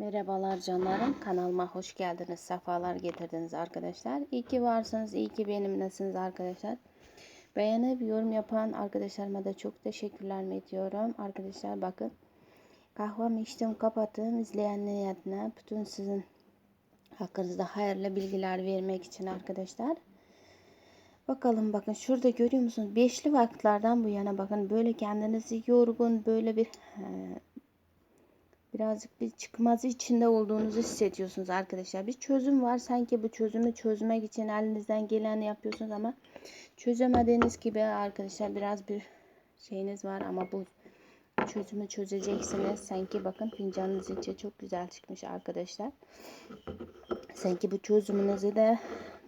Merhabalar canlarım. Kanalıma hoş geldiniz. Sefalar getirdiniz arkadaşlar. İyi ki varsınız. iyi ki benimlesiniz arkadaşlar. Beğenip yorum yapan arkadaşlarıma da çok teşekkürler ediyorum. Arkadaşlar bakın. Kahvemi içtim kapattım. İzleyen niyetine bütün sizin hakkınızda hayırlı bilgiler vermek için arkadaşlar. Bakalım bakın şurada görüyor musunuz? Beşli vakitlerden bu yana bakın böyle kendinizi yorgun böyle bir birazcık bir çıkmazı içinde olduğunuzu hissediyorsunuz arkadaşlar. Bir çözüm var. Sanki bu çözümü çözmek için elinizden geleni yapıyorsunuz ama çözemediğiniz gibi arkadaşlar biraz bir şeyiniz var ama bu çözümü çözeceksiniz. Sanki bakın fincanınız içi çok güzel çıkmış arkadaşlar. Sanki bu çözümünüzü de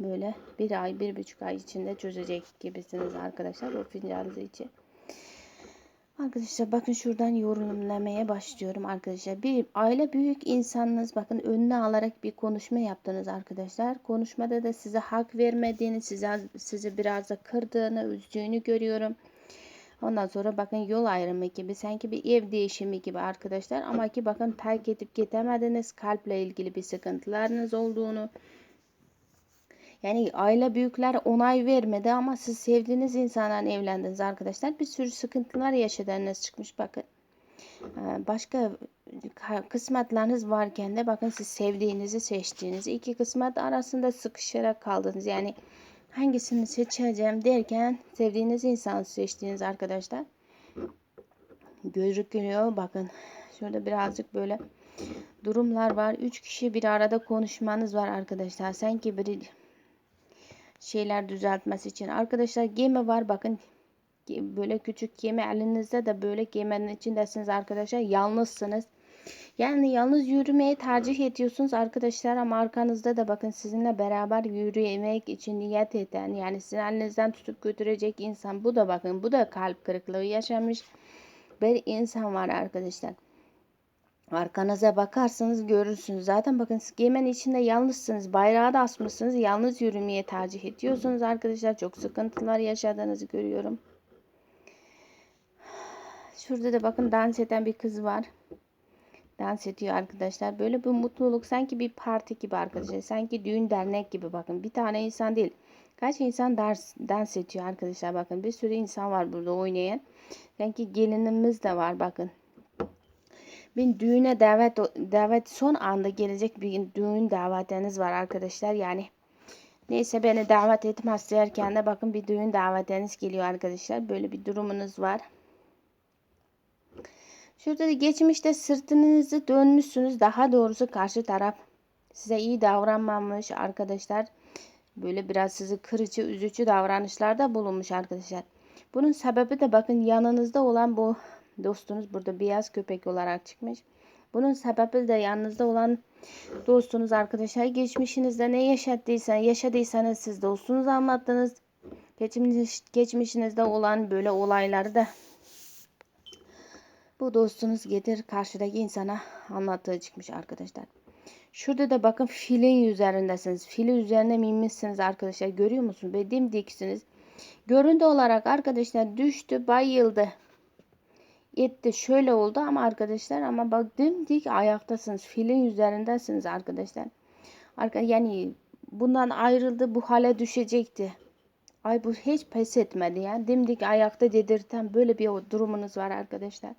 böyle bir ay, bir buçuk ay içinde çözecek gibisiniz arkadaşlar. Bu fincanınız içi. Arkadaşlar bakın şuradan yorumlamaya başlıyorum arkadaşlar. Bir aile büyük insanınız bakın önüne alarak bir konuşma yaptınız arkadaşlar. Konuşmada da size hak vermediğini, size sizi biraz da kırdığını, üzdüğünü görüyorum. Ondan sonra bakın yol ayrımı gibi sanki bir ev değişimi gibi arkadaşlar. Ama ki bakın terk edip gidemediniz. Kalple ilgili bir sıkıntılarınız olduğunu. Yani aile büyükler onay vermedi ama siz sevdiğiniz insanlarla evlendiniz arkadaşlar. Bir sürü sıkıntılar yaşadığınız çıkmış bakın. Ee, başka kısmetleriniz varken de bakın siz sevdiğinizi seçtiğiniz iki kısmet arasında sıkışarak kaldınız. Yani hangisini seçeceğim derken sevdiğiniz insanı seçtiğiniz arkadaşlar. Gözüküyor bakın. Şurada birazcık böyle durumlar var. Üç kişi bir arada konuşmanız var arkadaşlar. Sanki biri şeyler düzeltmesi için. Arkadaşlar gemi var bakın. Böyle küçük gemi elinizde de böyle geminin içindesiniz arkadaşlar. Yalnızsınız. Yani yalnız yürümeyi tercih ediyorsunuz arkadaşlar ama arkanızda da bakın sizinle beraber yürümek için niyet eden yani sizin elinizden tutup götürecek insan bu da bakın bu da kalp kırıklığı yaşamış bir insan var arkadaşlar. Arkanıza bakarsanız görürsünüz. Zaten bakın geminin içinde yalnızsınız. Bayrağı da asmışsınız. Yalnız yürümeye tercih ediyorsunuz arkadaşlar. Çok sıkıntılar yaşadığınızı görüyorum. Şurada da bakın dans eden bir kız var. Dans ediyor arkadaşlar. Böyle bir mutluluk sanki bir parti gibi arkadaşlar. Sanki düğün dernek gibi bakın. Bir tane insan değil. Kaç insan dans, dans ediyor arkadaşlar bakın. Bir sürü insan var burada oynayan. Sanki gelinimiz de var bakın. Bir düğüne davet davet son anda gelecek bir düğün davetiniz var arkadaşlar. Yani neyse beni davet etmez derken de bakın bir düğün davetiniz geliyor arkadaşlar. Böyle bir durumunuz var. Şurada da geçmişte sırtınızı dönmüşsünüz. Daha doğrusu karşı taraf size iyi davranmamış arkadaşlar. Böyle biraz sizi kırıcı, üzücü davranışlarda bulunmuş arkadaşlar. Bunun sebebi de bakın yanınızda olan bu dostunuz burada beyaz köpek olarak çıkmış. Bunun sebebi de yanınızda olan dostunuz arkadaşlar. Geçmişinizde ne yaşadıysanız, yaşadıysanız siz dostunuz anlattınız. Geçmiş, geçmişinizde olan böyle olayları da bu dostunuz getir karşıdaki insana anlattığı çıkmış arkadaşlar. Şurada da bakın filin üzerindesiniz. Fili üzerine minmişsiniz arkadaşlar. Görüyor musunuz? Ve dimdiksiniz. Görüntü olarak arkadaşlar düştü, bayıldı etti şöyle oldu ama arkadaşlar ama bak dimdik ayaktasınız. Filin üzerindesiniz arkadaşlar. Arka, yani bundan ayrıldı bu hale düşecekti. Ay bu hiç pes etmedi ya. Dimdik ayakta dedirten böyle bir durumunuz var arkadaşlar.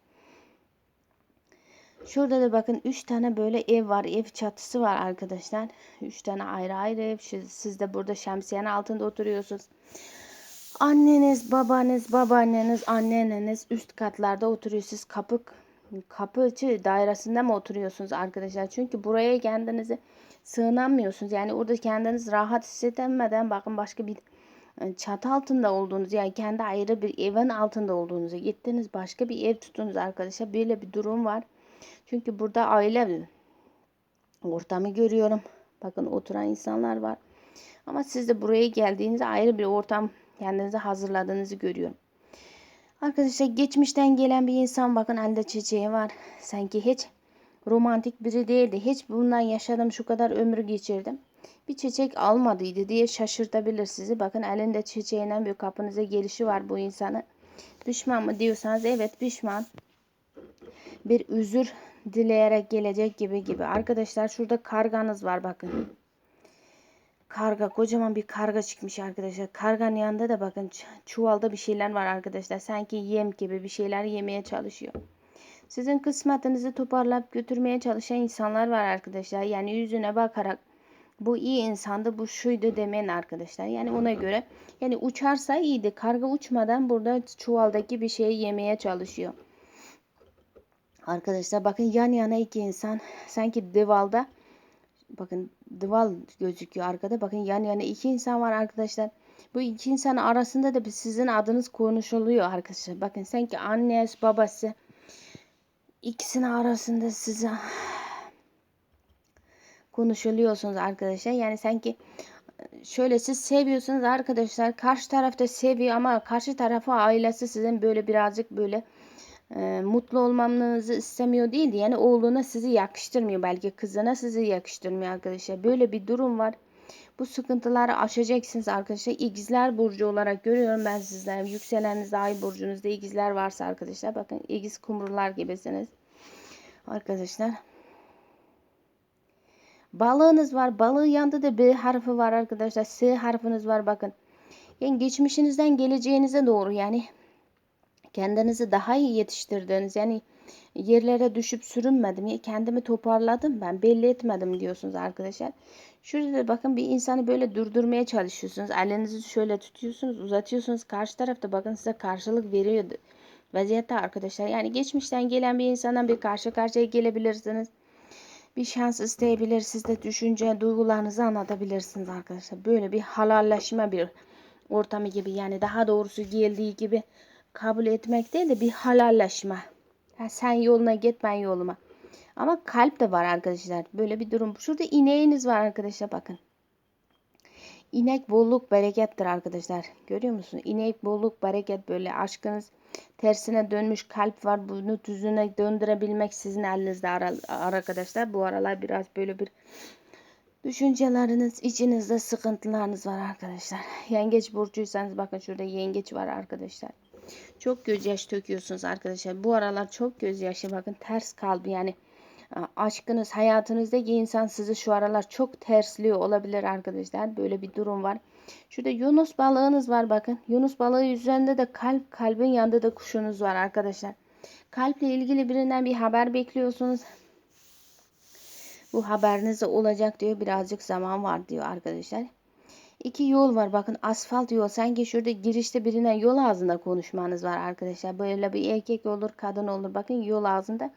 Şurada da bakın 3 tane böyle ev var. Ev çatısı var arkadaşlar. 3 tane ayrı ayrı ev. Siz de burada şemsiyenin altında oturuyorsunuz. Anneniz, babanız, babaanneniz, anneniz üst katlarda oturuyor. Siz kapı kapıcı dairesinde mi oturuyorsunuz arkadaşlar? Çünkü buraya kendinizi sığınamıyorsunuz. Yani orada kendiniz rahat hissedemeden bakın başka bir e, çatı altında olduğunuz yani kendi ayrı bir evin altında olduğunuzu gittiniz başka bir ev tutunuz arkadaşlar. Böyle bir durum var. Çünkü burada aile ortamı görüyorum. Bakın oturan insanlar var. Ama siz de buraya geldiğinizde ayrı bir ortam kendinize hazırladığınızı görüyorum. Arkadaşlar geçmişten gelen bir insan bakın elde çiçeği var. Sanki hiç romantik biri değildi. Hiç bundan yaşadım şu kadar ömrü geçirdim. Bir çiçek almadıydı diye şaşırtabilir sizi. Bakın elinde çiçeğinden bir kapınıza gelişi var bu insanı. Düşman mı diyorsanız evet düşman. Bir üzür dileyerek gelecek gibi gibi. Arkadaşlar şurada karganız var bakın. Karga kocaman bir karga çıkmış arkadaşlar. Karganın yanında da bakın çuvalda bir şeyler var arkadaşlar. Sanki yem gibi bir şeyler yemeye çalışıyor. Sizin kısmetinizi toparlayıp götürmeye çalışan insanlar var arkadaşlar. Yani yüzüne bakarak bu iyi insandı, bu şuydu demeyin arkadaşlar. Yani ona göre yani uçarsa iyiydi. Karga uçmadan burada çuvaldaki bir şeyi yemeye çalışıyor. Arkadaşlar bakın yan yana iki insan sanki divalda bakın dival gözüküyor arkada. Bakın yan yana iki insan var arkadaşlar. Bu iki insan arasında da sizin adınız konuşuluyor arkadaşlar. Bakın sanki annesi babası ikisinin arasında size konuşuluyorsunuz arkadaşlar. Yani sanki şöyle siz seviyorsunuz arkadaşlar. Karşı tarafta seviyor ama karşı tarafa ailesi sizin böyle birazcık böyle e, mutlu olmanızı istemiyor değildi. Yani oğluna sizi yakıştırmıyor. Belki kızına sizi yakıştırmıyor arkadaşlar. Böyle bir durum var. Bu sıkıntıları aşacaksınız arkadaşlar. İkizler burcu olarak görüyorum ben sizler. Yükseleniniz ay burcunuzda ikizler varsa arkadaşlar. Bakın ikiz kumrular gibisiniz. Arkadaşlar. Balığınız var. Balığın yanında da B harfi var arkadaşlar. S harfiniz var bakın. Yani geçmişinizden geleceğinize doğru yani kendinizi daha iyi yetiştirdiğiniz yani yerlere düşüp sürünmedim. Ya kendimi toparladım ben belli etmedim diyorsunuz arkadaşlar. Şurada da bakın bir insanı böyle durdurmaya çalışıyorsunuz. Elinizi şöyle tutuyorsunuz uzatıyorsunuz. Karşı tarafta bakın size karşılık veriyor vaziyette arkadaşlar. Yani geçmişten gelen bir insandan bir karşı karşıya gelebilirsiniz. Bir şans isteyebilir. Siz de düşünce, duygularınızı anlatabilirsiniz arkadaşlar. Böyle bir halalleşme bir ortamı gibi. Yani daha doğrusu geldiği gibi kabul etmek değil de bir halalleşme. Ha, sen yoluna git ben yoluma. Ama kalp de var arkadaşlar. Böyle bir durum. Şurada ineğiniz var arkadaşlar bakın. İnek bolluk berekettir arkadaşlar. Görüyor musun? İnek bolluk bereket böyle aşkınız tersine dönmüş kalp var. Bunu düzüne döndürebilmek sizin elinizde arkadaşlar. Bu aralar biraz böyle bir düşünceleriniz, içinizde sıkıntılarınız var arkadaşlar. Yengeç burcuysanız bakın şurada yengeç var arkadaşlar. Çok gözyaşı döküyorsunuz arkadaşlar. Bu aralar çok gözyaşı bakın ters kalbi yani aşkınız hayatınızdaki insan sizi şu aralar çok tersliyor olabilir arkadaşlar. Böyle bir durum var. Şurada Yunus balığınız var bakın. Yunus balığı üzerinde de kalp kalbin yanında da kuşunuz var arkadaşlar. Kalple ilgili birinden bir haber bekliyorsunuz. Bu haberiniz olacak diyor. Birazcık zaman var diyor arkadaşlar. İki yol var. Bakın asfalt yol. Sanki şurada girişte birine yol ağzında konuşmanız var arkadaşlar. Böyle bir erkek olur, kadın olur. Bakın yol ağzında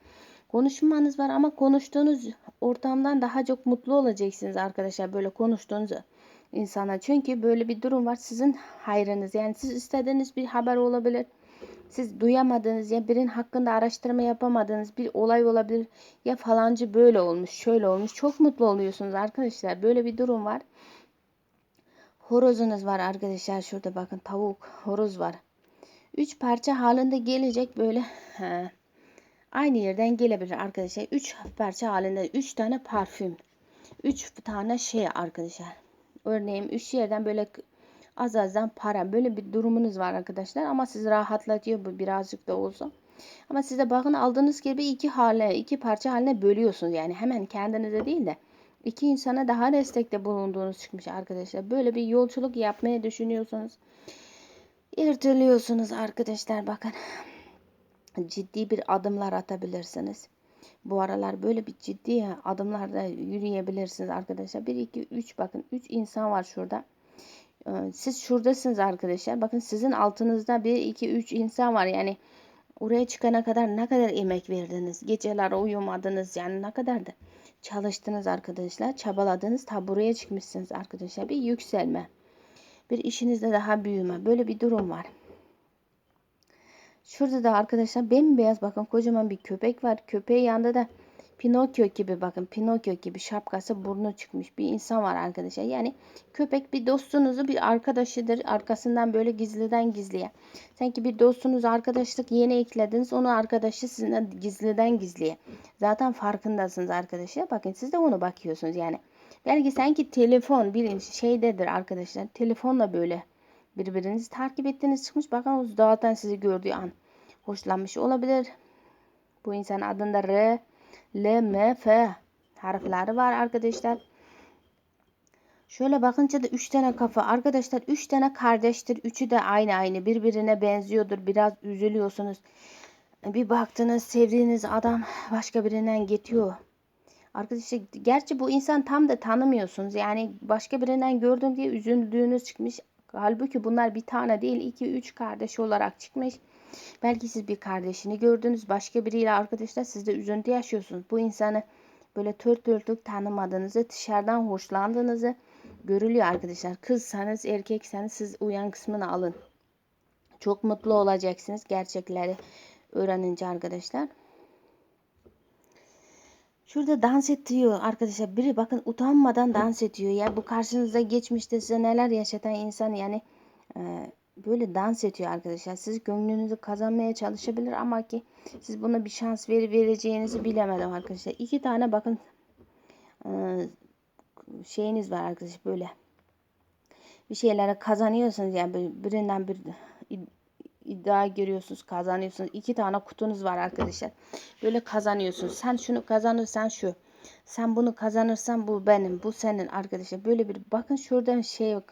konuşmanız var ama konuştuğunuz ortamdan daha çok mutlu olacaksınız arkadaşlar. Böyle konuştuğunuz insana. Çünkü böyle bir durum var. Sizin hayrınız. Yani siz istediğiniz bir haber olabilir. Siz duyamadığınız ya birinin hakkında araştırma yapamadığınız bir olay olabilir. Ya falancı böyle olmuş, şöyle olmuş. Çok mutlu oluyorsunuz arkadaşlar. Böyle bir durum var. Horozunuz var arkadaşlar. Şurada bakın tavuk, horoz var. Üç parça halinde gelecek böyle. He. Aynı yerden gelebilir arkadaşlar. Üç parça halinde. Üç tane parfüm. Üç tane şey arkadaşlar. Örneğin üç yerden böyle az azdan para. Böyle bir durumunuz var arkadaşlar. Ama sizi rahatlatıyor bu birazcık da olsa. Ama size bakın aldığınız gibi iki hale, iki parça haline bölüyorsunuz. Yani hemen kendinize değil de iki insana daha destekte bulunduğunuz çıkmış arkadaşlar. Böyle bir yolculuk yapmaya düşünüyorsunuz. İrtiliyorsunuz arkadaşlar bakın. Ciddi bir adımlar atabilirsiniz. Bu aralar böyle bir ciddi adımlarda yürüyebilirsiniz arkadaşlar. 1, 2, 3 bakın 3 insan var şurada. Siz şuradasınız arkadaşlar. Bakın sizin altınızda 1, 2, 3 insan var. Yani oraya çıkana kadar ne kadar emek verdiniz. Geceler uyumadınız. Yani ne kadar da çalıştınız arkadaşlar. Çabaladınız. Ta buraya çıkmışsınız arkadaşlar. Bir yükselme. Bir işinizde daha büyüme. Böyle bir durum var. Şurada da arkadaşlar bembeyaz bakın kocaman bir köpek var. Köpeği yanında da Pinokyo gibi bakın Pinokyo gibi şapkası burnu çıkmış bir insan var arkadaşlar. Yani köpek bir dostunuzu bir arkadaşıdır. Arkasından böyle gizliden gizliye. Sanki bir dostunuz arkadaşlık yeni eklediniz. Onu arkadaşı sizinle gizliden gizliye. Zaten farkındasınız arkadaşlar. Bakın siz de onu bakıyorsunuz yani. Belki sanki telefon bir şeydedir arkadaşlar. Telefonla böyle birbirinizi takip ettiğiniz çıkmış. Bakın o zaten sizi gördüğü an hoşlanmış olabilir. Bu insan adında R L, M, F harfleri var arkadaşlar. Şöyle bakınca da 3 tane kafa. Arkadaşlar 3 tane kardeştir. Üçü de aynı aynı. Birbirine benziyordur. Biraz üzülüyorsunuz. Bir baktınız sevdiğiniz adam başka birinden gidiyor. Arkadaşlar gerçi bu insan tam da tanımıyorsunuz. Yani başka birinden gördüm diye üzüldüğünüz çıkmış. Halbuki bunlar bir tane değil iki üç kardeş olarak çıkmış. Belki siz bir kardeşini gördünüz. Başka biriyle arkadaşlar siz de üzüntü yaşıyorsunuz. Bu insanı böyle tört dörtlük tanımadığınızı, dışarıdan hoşlandığınızı görülüyor arkadaşlar. Kızsanız, erkekseniz siz uyan kısmını alın. Çok mutlu olacaksınız gerçekleri öğrenince arkadaşlar. Şurada dans ediyor arkadaşlar. Biri bakın utanmadan dans ediyor. Ya bu karşınızda geçmişte size neler yaşatan insan yani e, böyle dans ediyor arkadaşlar. Siz gönlünüzü kazanmaya çalışabilir ama ki siz buna bir şans veri vereceğinizi bilemedim arkadaşlar. İki tane bakın e, şeyiniz var arkadaşlar böyle. Bir şeylere kazanıyorsunuz yani birinden bir iddia giriyorsunuz kazanıyorsunuz. İki tane kutunuz var arkadaşlar. Böyle kazanıyorsunuz. Sen şunu kazanırsan şu. Sen bunu kazanırsan bu benim. Bu senin arkadaşlar. Böyle bir bakın şuradan şey yok.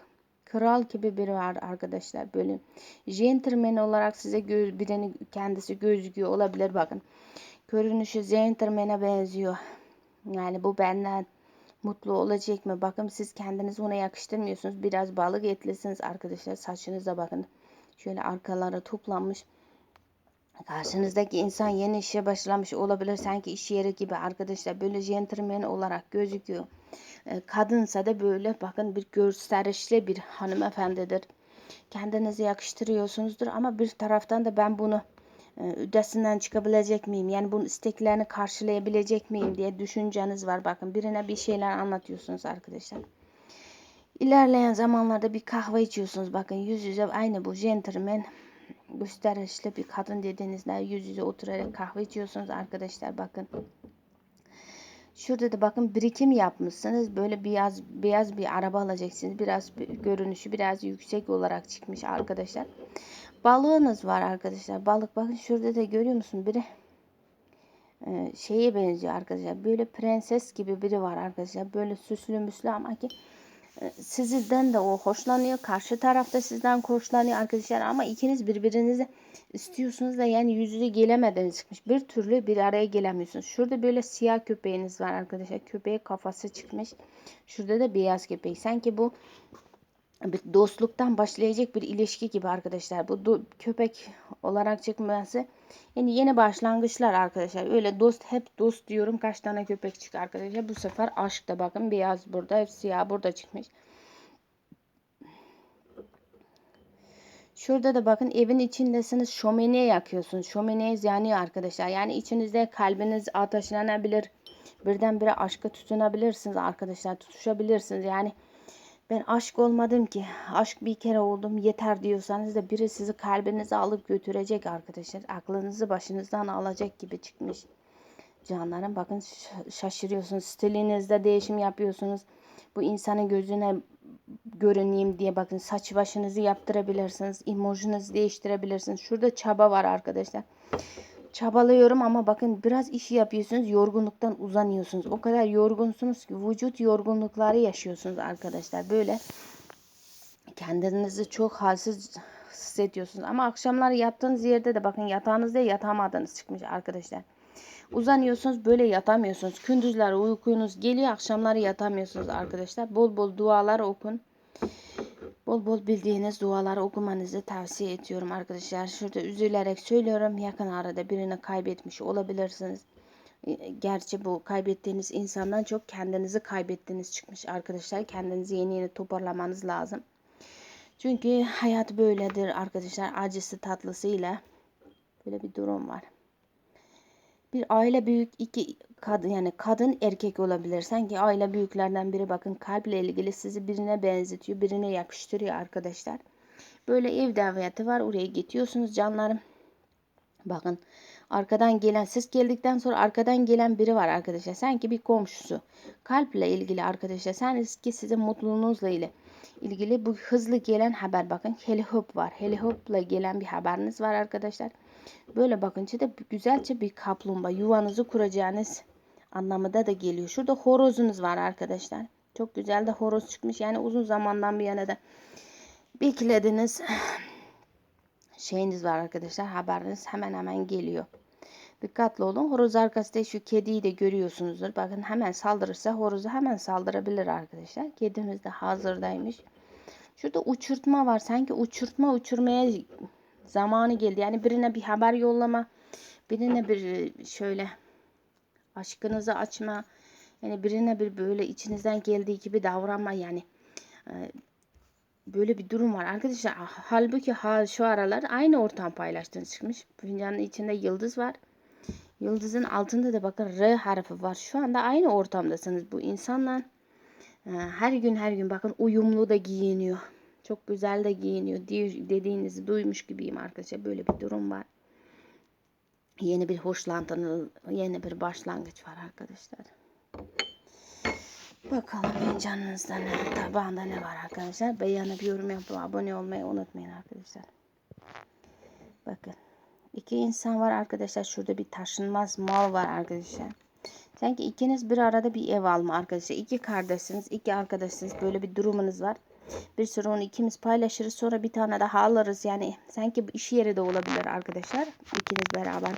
Kral gibi biri var arkadaşlar. Böyle gentleman olarak size göz, birini kendisi gözüküyor olabilir bakın. Görünüşü gentleman'e benziyor. Yani bu benden mutlu olacak mı? Bakın siz kendinizi ona yakıştırmıyorsunuz. Biraz balık etlisiniz arkadaşlar. Saçınıza bakın. Şöyle arkalara toplanmış. Karşınızdaki insan yeni işe başlamış olabilir. Sanki iş yeri gibi arkadaşlar. Böyle gentleman olarak gözüküyor. Kadınsa da böyle bakın bir gösterişli bir hanımefendidir. Kendinizi yakıştırıyorsunuzdur ama bir taraftan da ben bunu üdesinden çıkabilecek miyim? Yani bunun isteklerini karşılayabilecek miyim diye düşünceniz var. Bakın birine bir şeyler anlatıyorsunuz arkadaşlar. İlerleyen zamanlarda bir kahve içiyorsunuz. Bakın yüz yüze aynı bu gentleman gösterişli bir kadın dediğinizde yüz yüze oturarak kahve içiyorsunuz arkadaşlar. Bakın. Şurada da bakın birikim yapmışsınız. Böyle beyaz beyaz bir araba alacaksınız. Biraz görünüşü biraz yüksek olarak çıkmış arkadaşlar. Balığınız var arkadaşlar. Balık bakın şurada da görüyor musun? Biri e, şeye benziyor arkadaşlar. Böyle prenses gibi biri var arkadaşlar. Böyle süslü müslü ama ki sizden de o hoşlanıyor. Karşı tarafta sizden hoşlanıyor arkadaşlar ama ikiniz birbirinizi istiyorsunuz da yani yüz yüze gelemediniz çıkmış. Bir türlü bir araya gelemiyorsunuz. Şurada böyle siyah köpeğiniz var arkadaşlar. Köpeğe kafası çıkmış. Şurada da beyaz köpek. Sanki bu bir dostluktan başlayacak bir ilişki gibi arkadaşlar. Bu köpek olarak çıkması yani yeni başlangıçlar arkadaşlar. Öyle dost hep dost diyorum. Kaç tane köpek çıktı arkadaşlar. Bu sefer aşk da bakın beyaz burada, hep siyah burada çıkmış. Şurada da bakın evin içindesiniz. Şömine yakıyorsunuz. Şömineniz yanıyor arkadaşlar. Yani içinizde kalbiniz ateşlenebilir. Birdenbire aşka tutunabilirsiniz arkadaşlar. Tutuşabilirsiniz. Yani ben aşk olmadım ki. Aşk bir kere oldum yeter diyorsanız da biri sizi kalbinize alıp götürecek arkadaşlar. Aklınızı başınızdan alacak gibi çıkmış. Canlarım bakın şaşırıyorsunuz. Stilinizde değişim yapıyorsunuz. Bu insanın gözüne görüneyim diye bakın saç başınızı yaptırabilirsiniz. Emojinizi değiştirebilirsiniz. Şurada çaba var arkadaşlar çabalıyorum ama bakın biraz iş yapıyorsunuz yorgunluktan uzanıyorsunuz. O kadar yorgunsunuz ki vücut yorgunlukları yaşıyorsunuz arkadaşlar. Böyle kendinizi çok halsiz hissediyorsunuz. Ama akşamlar yattığınız yerde de bakın yatağınızda yatamadınız çıkmış arkadaşlar. Uzanıyorsunuz böyle yatamıyorsunuz. Gündüzler uykunuz geliyor akşamları yatamıyorsunuz arkadaşlar. Bol bol dualar okun. Bol bol bildiğiniz duaları okumanızı tavsiye ediyorum arkadaşlar. Şurada üzülerek söylüyorum. Yakın arada birini kaybetmiş olabilirsiniz. Gerçi bu kaybettiğiniz insandan çok kendinizi kaybettiniz çıkmış arkadaşlar. Kendinizi yeni yeni toparlamanız lazım. Çünkü hayat böyledir arkadaşlar. Acısı tatlısıyla böyle bir durum var bir aile büyük iki kadın yani kadın erkek olabilir. Sanki aile büyüklerden biri bakın kalple ilgili sizi birine benzetiyor, birine yakıştırıyor arkadaşlar. Böyle ev daveti var. Oraya gidiyorsunuz canlarım. Bakın arkadan gelen siz geldikten sonra arkadan gelen biri var arkadaşlar. Sanki bir komşusu. Kalple ilgili arkadaşlar. Sen ki sizin mutluluğunuzla ilgili ilgili bu hızlı gelen haber bakın helihop var. Helihopla gelen bir haberiniz var arkadaşlar. Böyle bakınca da güzelce bir kaplumbağa yuvanızı kuracağınız anlamında da geliyor. Şurada horozunuz var arkadaşlar. Çok güzel de horoz çıkmış. Yani uzun zamandan bir yana da beklediniz. Şeyiniz var arkadaşlar. Haberiniz hemen hemen geliyor. Dikkatli olun. Horoz arkasında şu kediyi de görüyorsunuzdur. Bakın hemen saldırırsa horozu hemen saldırabilir arkadaşlar. Kedimiz de hazırdaymış. Şurada uçurtma var. Sanki uçurtma uçurmaya zamanı geldi. Yani birine bir haber yollama. Birine bir şöyle aşkınızı açma. Yani birine bir böyle içinizden geldiği gibi davranma yani. e, Böyle bir durum var. Arkadaşlar halbuki ha, şu aralar aynı ortam paylaştığınız çıkmış. Fincanın içinde yıldız var. Yıldızın altında da bakın R harfi var. Şu anda aynı ortamdasınız bu insanla. Ee, Her gün her gün bakın uyumlu da giyiniyor. Çok güzel de giyiniyor diye dediğinizi duymuş gibiyim arkadaşlar. Böyle bir durum var. Yeni bir hoşlantının, yeni bir başlangıç var arkadaşlar. Bakalım fincanınızda ne, tabağında ne var arkadaşlar. Beğenip yorum yapıp abone olmayı unutmayın arkadaşlar. Bakın. iki insan var arkadaşlar. Şurada bir taşınmaz mal var arkadaşlar. Sanki ikiniz bir arada bir ev alma arkadaşlar. İki kardeşsiniz, iki arkadaşsınız. Böyle bir durumunuz var. Bir süre onu ikimiz paylaşırız. Sonra bir tane daha alırız. Yani sanki iş yeri de olabilir arkadaşlar. İkiniz beraber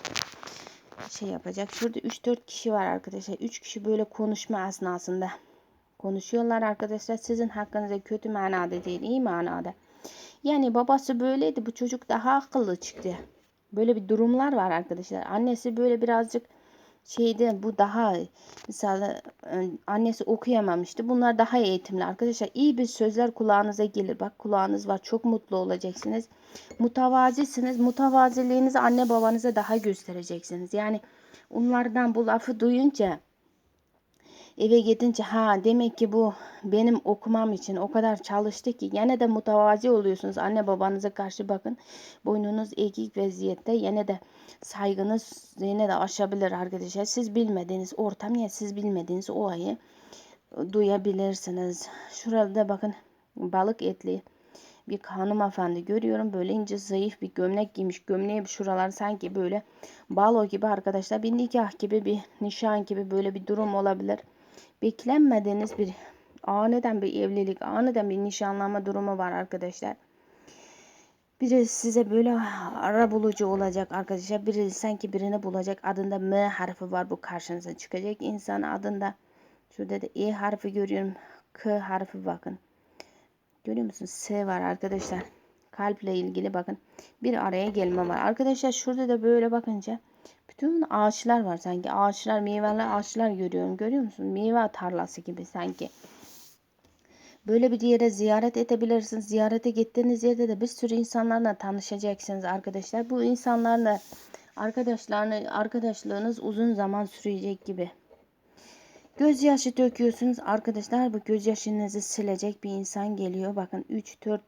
şey yapacak. Şurada 3-4 kişi var arkadaşlar. 3 kişi böyle konuşma esnasında konuşuyorlar arkadaşlar. Sizin hakkınızda kötü manada değil, iyi manada. Yani babası böyleydi. Bu çocuk daha akıllı çıktı. Böyle bir durumlar var arkadaşlar. Annesi böyle birazcık şeyde bu daha mesela annesi okuyamamıştı. Bunlar daha eğitimli arkadaşlar. İyi bir sözler kulağınıza gelir. Bak kulağınız var. Çok mutlu olacaksınız. Mutavazisiniz. Mutavaziliğinizi anne babanıza daha göstereceksiniz. Yani onlardan bu lafı duyunca eve gidince ha demek ki bu benim okumam için o kadar çalıştı ki yine de mutavazi oluyorsunuz anne babanıza karşı bakın boynunuz eğik vaziyette yine de saygınız yine de aşabilir arkadaşlar siz bilmediğiniz ortam ya siz bilmediğiniz olayı duyabilirsiniz şurada bakın balık etli bir hanımefendi görüyorum. Böyle ince zayıf bir gömlek giymiş. Gömleği şuralar sanki böyle balo gibi arkadaşlar. Bir nikah gibi bir nişan gibi böyle bir durum olabilir. Beklenmediğiniz bir aniden bir evlilik, aniden bir nişanlanma durumu var arkadaşlar. Biri size böyle ara bulucu olacak arkadaşlar. Biri sanki birini bulacak. Adında M harfi var bu karşınıza çıkacak. insan adında şurada da E harfi görüyorum. K harfi bakın. Görüyor musunuz? S var arkadaşlar. Kalple ilgili bakın. Bir araya gelme var. Arkadaşlar şurada da böyle bakınca bütün ağaçlar var sanki. Ağaçlar, meyveli ağaçlar görüyorum. Görüyor musunuz? Meyve tarlası gibi sanki. Böyle bir yere ziyaret edebilirsiniz. Ziyarete gittiğiniz yerde de bir sürü insanlarla tanışacaksınız arkadaşlar. Bu insanlarla arkadaşlarını, arkadaşlığınız uzun zaman sürecek gibi. Gözyaşı döküyorsunuz arkadaşlar. Bu gözyaşınızı silecek bir insan geliyor. Bakın 3, 4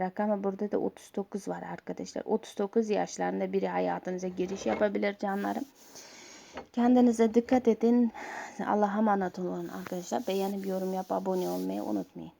rakamı burada da 39 var arkadaşlar. 39 yaşlarında biri hayatınıza giriş yapabilir canlarım. Kendinize dikkat edin. Allah'a emanet olun arkadaşlar. Beğenip yorum yap, abone olmayı unutmayın.